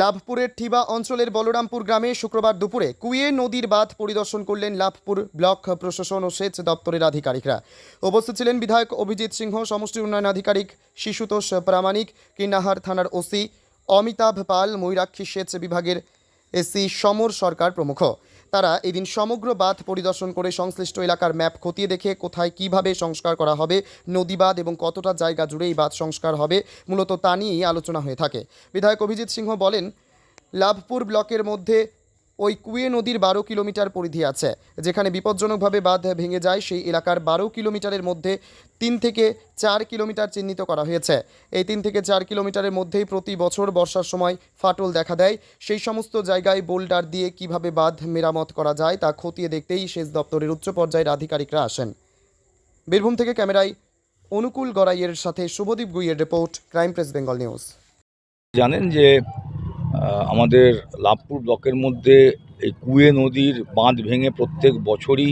লাভপুরের ঠিবা অঞ্চলের বলরামপুর গ্রামে শুক্রবার দুপুরে কুয়ে নদীর বাঁধ পরিদর্শন করলেন লাভপুর ব্লক প্রশাসন ও সেচ দপ্তরের আধিকারিকরা। উপস্থিত ছিলেন বিধায়ক অভিজিৎ সিংহ, সমষ্টি উন্নয়ন আধিকারিক শিশুতোষ প্রামাণিক কিনাহার থানার ওসি অমিতাভ পাল, ময়ূরাক্ষী সেচ বিভাগের এসি সমর সরকার প্রমুখ। তারা এদিন সমগ্র বাঁধ পরিদর্শন করে সংশ্লিষ্ট এলাকার ম্যাপ খতিয়ে দেখে কোথায় কীভাবে সংস্কার করা হবে, নদী বাঁধ এবং কতটা জায়গা জুড়ে এই বাঁধ সংস্কার হবে, মূলত তা নিয়েই আলোচনা হয়ে থাকে। বিধায়ক অভিজিৎ সিংহ বলেন, লাভপুর ব্লকের মধ্যে ওই কুয়ে নদীর বারো কিলোমিটার পরিধি আছে, যেখানে বিপজ্জনকভাবে বাঁধ ভেঙে যায়। সেই এলাকার বারো কিলোমিটারের মধ্যে তিন থেকে চার কিলোমিটার চিহ্নিত করা হয়েছে। এই তিন থেকে চার কিলোমিটারের মধ্যেই প্রতি বছর বর্ষার সময় ফাটল দেখা দেয়। সেই সমস্ত জায়গায় বোল্ডার দিয়ে কীভাবে বাঁধ মেরামত করা যায় তা খতিয়ে দেখতেই সেচ দপ্তরের উচ্চ পর্যায়ের আধিকারিকরা আসেন। বীরভূম থেকে ক্যামেরায় অনুকূল গড়াইয়ের সাথে Subhadip গুইয়ের report, crime press Bengal news. জানেন যে আমাদের লাভপুর ব্লকের মধ্যে এই কুয়ে নদীর বাঁধ ভেঙে প্রত্যেক বছরই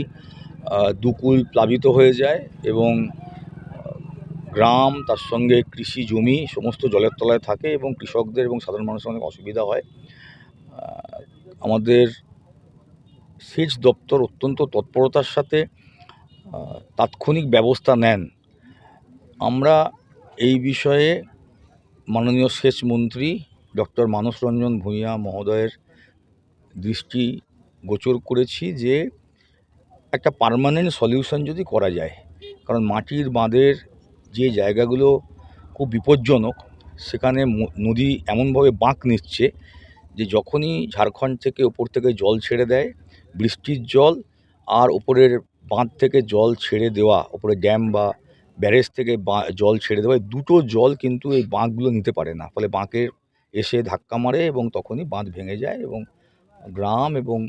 দুকুল প্লাবিত হয়ে যায় এবং গ্রাম, তার সঙ্গে কৃষি জমি সমস্ত জলের তলায় থাকে এবং কৃষকদের এবং সাধারণ মানুষের অনেক অসুবিধা হয়। আমাদের সেচ দপ্তর অত্যন্ত তৎপরতার সাথে তাৎক্ষণিক ব্যবস্থা নেন। আমরা এই বিষয়ে মাননীয় সেচ মন্ত্রী ডক্টর মানস রঞ্জন ভূঁইয়া মহোদয়ের দৃষ্টি গোচর করেছি যে একটা পার্মানেন্ট সলিউশন যদি করা যায়, কারণ মাটির বাঁধের যে জায়গাগুলো খুব বিপজ্জনক, সেখানে নদী এমনভাবে বাঁক নিচ্ছে যে যখনই ঝাড়খণ্ড থেকে ওপর থেকে জল ছেড়ে দেয়, বৃষ্টির জল আর ওপরের বাঁধ থেকে জল ছেড়ে দেওয়া, ওপরে ড্যাম বা ব্যারেজ থেকে জল ছেড়ে দেওয়া দুটো জল কিন্তু এই বাঁকগুলো নিতে পারে না। ফলে বাঁকের এসে ধাক্কা মারে এবং তখনই বাঁধ ভেঙে যায় এবং গ্রাম এবং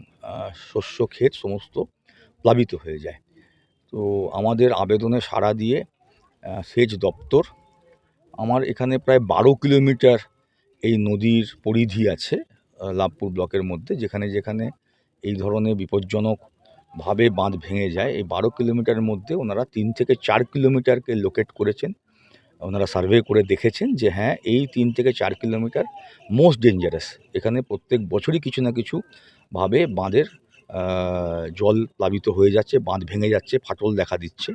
শস্য ক্ষেত সমস্ত প্লাবিত হয়ে যায়। তো আমাদের আবেদনে সাড়া দিয়ে সেচ দপ্তর, আমার এখানে প্রায় বারো কিলোমিটার এই নদীর পরিধি আছে লাভপুর ব্লকের মধ্যে, যেখানে যেখানে এই ধরনের বিপজ্জনকভাবে বাঁধ ভেঙে যায়। এই বারো কিলোমিটারের মধ্যে ওনারা তিন থেকে চার কিলোমিটারকে লোকেট করেছেন। ওনারা সার্ভে করে দেখেছেন যে হ্যাঁ এই তিন থেকে চার কিলোমিটার মোস্ট ডেঞ্জারাস এখানে প্রত্যেক বছরই কিছু না কিছু ভাবে বাঁধের জল প্লাবিত হয়ে যাচ্ছে, বাঁধ ভেঙে যাচ্ছে, ফাটল দেখা দিচ্ছে।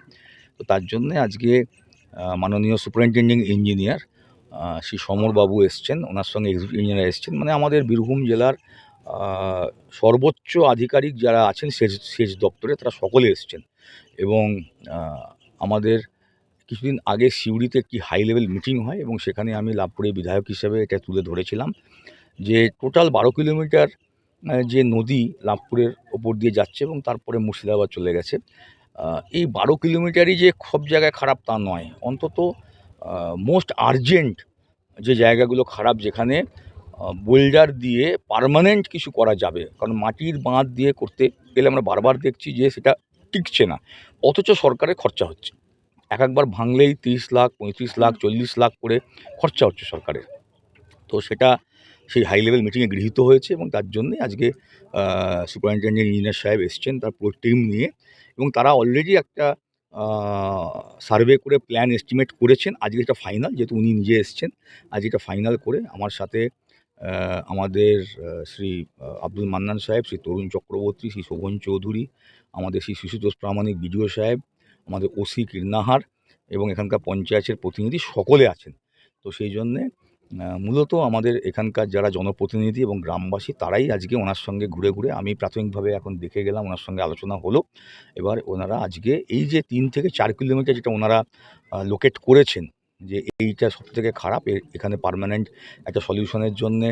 তো তার জন্যে আজকে মাননীয় সুপারিনটেন্ডিং ইঞ্জিনিয়ার শ্রী সমরবাবু এসছেন, ওনার সঙ্গে এক্সিকিউটিভ ইঞ্জিনিয়ার এসছেন। মানে আমাদের বীরভূম জেলার সর্বোচ্চ আধিকারিক যারা আছেন, সেচ সেচ দপ্তরে তারা সকলে এসছেন। এবং আমাদের কিছুদিন আগে সিউড়িতে একটি হাই লেভেল মিটিং হয় এবং সেখানে আমি লাভপুরে বিধায়ক হিসেবে এটা তুলে ধরেছিলাম যে টোটাল বারো কিলোমিটার যে নদী লাভপুরের ওপর দিয়ে যাচ্ছে এবং তারপরে মুর্শিদাবাদ চলে গেছে। এই বারো কিলোমিটারই যে সব জায়গায় খারাপ তা নয়। অন্তত মোস্ট আর্জেন্ট যে জায়গাগুলো খারাপ যেখানে বোল্ডার দিয়ে পার্মানেন্ট কিছু করা যাবে। কারণ মাটির বাঁধ দিয়ে করতে গেলে আমরা বারবার দেখছি যে সেটা টিকছে না। অথচ সরকারের খরচা হচ্ছে। এক একবার ভাঙলেই তিরিশ লাখ পঁয়ত্রিশ লাখ চল্লিশ লাখ করে খরচা হচ্ছে সরকারের। তো সেটা সেই হাই লেভেল মিটিংয়ে গৃহীত হয়েছে এবং তার জন্যে আজকে সুপারিনটেন্ডেন্ট ইঞ্জিনিয়ার সাহেব এসছেন তার পুরো টিম নিয়ে এবং তারা অলরেডি একটা সার্ভে করে প্ল্যান এস্টিমেট করেছেন। আজকে এটা ফাইনাল যেহেতু উনি নিজে এসছেন আজ এটা ফাইনাল করে আমার সাথে আমাদের শ্রী আব্দুল মান্নান সাহেব শ্রী তরুণ চক্রবর্তী শ্রী শোভন চৌধুরী আমাদের শ্রী শিশুতোষ প্রামাণিক বিডিও সাহেব আমাদের ওসি কীর্ণাহার এবং এখানকার পঞ্চায়েতের প্রতিনিধি সকলে আছেন। তো সেই জন্যে মূলত আমাদের এখানকার যারা জনপ্রতিনিধি এবং গ্রামবাসী, তারাই আজকে ওনার সঙ্গে ঘুরে ঘুরে, আমি প্রাথমিকভাবে এখন দেখে গেলাম, ওনার সঙ্গে আলোচনা হলো। এবার ওনারা আজকে এই যে তিন থেকে চার কিলোমিটার যেটা ওনারা লোকেট করেছেন, যে এইটা সব থেকে খারাপ এখানে পার্মানেন্ট একটা সলিউশনের জন্যে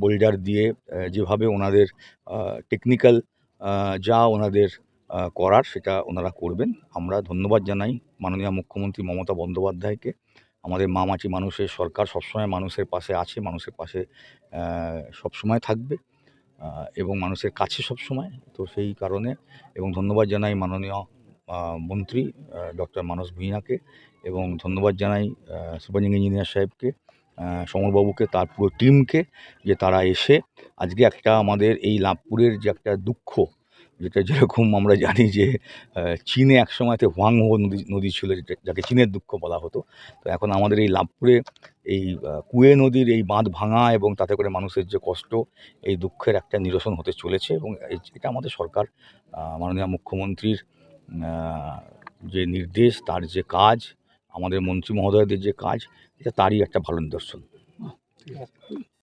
বোল্ডার দিয়ে যেভাবে ওনাদের টেকনিক্যাল যা ওনাদের করার, সেটা ওনারা করবেন। আমরা ধন্যবাদ জানাই মাননীয় মুখ্যমন্ত্রী মমতা বন্দ্যোপাধ্যায়কে। আমাদের মামাটি মানুষের সরকার সবসময় মানুষের পাশে আছে, মানুষের পাশে সবসময় থাকবে এবং মানুষের কাছে সবসময়। তো সেই কারণে, এবং ধন্যবাদ জানাই মাননীয় মন্ত্রী ডক্টর মানস ভূঁইয়াকে, এবং ধন্যবাদ জানাই সুপারিং ইঞ্জিনিয়ার সাহেবকে সমরবাবুকে, তার পুরো টিমকে, যে তারা এসে আজকে একটা আমাদের এই লাভপুরের যে একটা দুঃখ যেটা যেরকম আমরা জানি যে চীনে এক সময়তে হোয়াংহো নদী নদী ছিল যাকে চীনের দুঃখ বলা হতো। তো এখন আমাদের এই লাভপুরে এই কুয়ে নদীর এই বাঁধ ভাঙা এবং তাতে করে মানুষের যে কষ্ট, এই দুঃখের একটা নিরসন হতে চলেছে এবং এটা আমাদের সরকার মাননীয় মুখ্যমন্ত্রীর যে নির্দেশ, তার যে কাজ, আমাদের মন্ত্রী মহোদয়দের যে কাজ, এটা তারই একটা ভালো নিদর্শন।